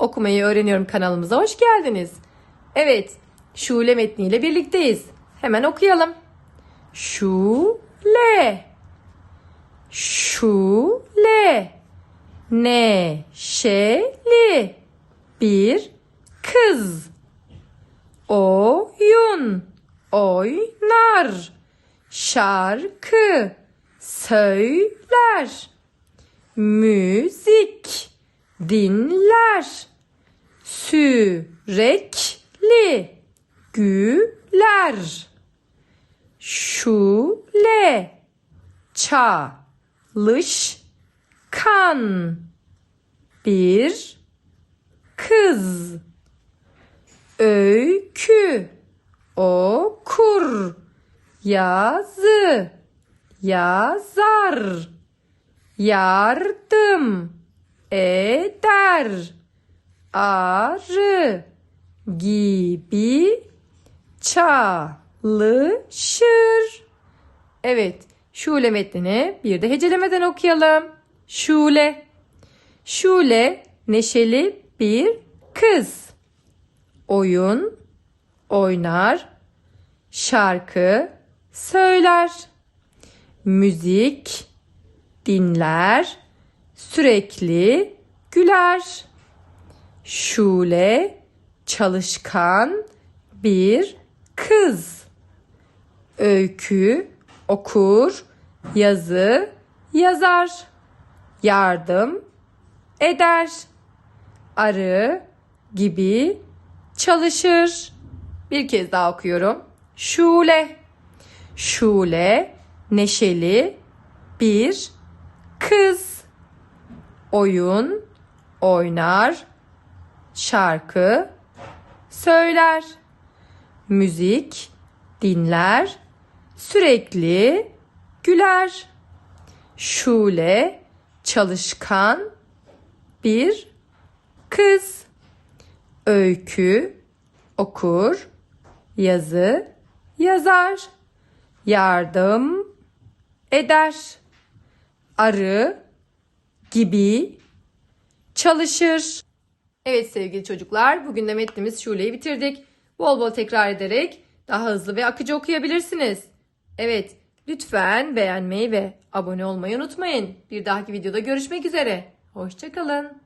Okumayı öğreniyorum kanalımıza hoş geldiniz. Evet, Şule metniyle birlikteyiz. Hemen okuyalım. Şule Şule Neşeli bir kız Oyun oynar Şarkı söyler Müzik dinler Sürekli güler. Şule çalışkan bir kız. Öykü okur yazı yazar yardım eder arı gibi çalışır. Evet, Şule metnini bir de hecelemeden okuyalım. Şule. Şule neşeli bir kız. Oyun oynar, şarkı söyler, müzik dinler, sürekli güler. Şule çalışkan bir kız. Öykü okur, yazı yazar, yardım eder. Arı gibi çalışır. Bir kez daha okuyorum. Şule. Şule neşeli bir kız. Oyun oynar, şarkı söyler. Müzik dinler, sürekli güler. Şule çalışkan bir kız. Öykü okur, yazı yazar, yardım eder. Arı gibi çalışır. Evet sevgili çocuklar, bugün de metnimiz Şule'yi bitirdik. Bol bol tekrar ederek daha hızlı ve akıcı okuyabilirsiniz. Evet, lütfen beğenmeyi ve abone olmayı unutmayın. Bir dahaki videoda görüşmek üzere. Hoşçakalın.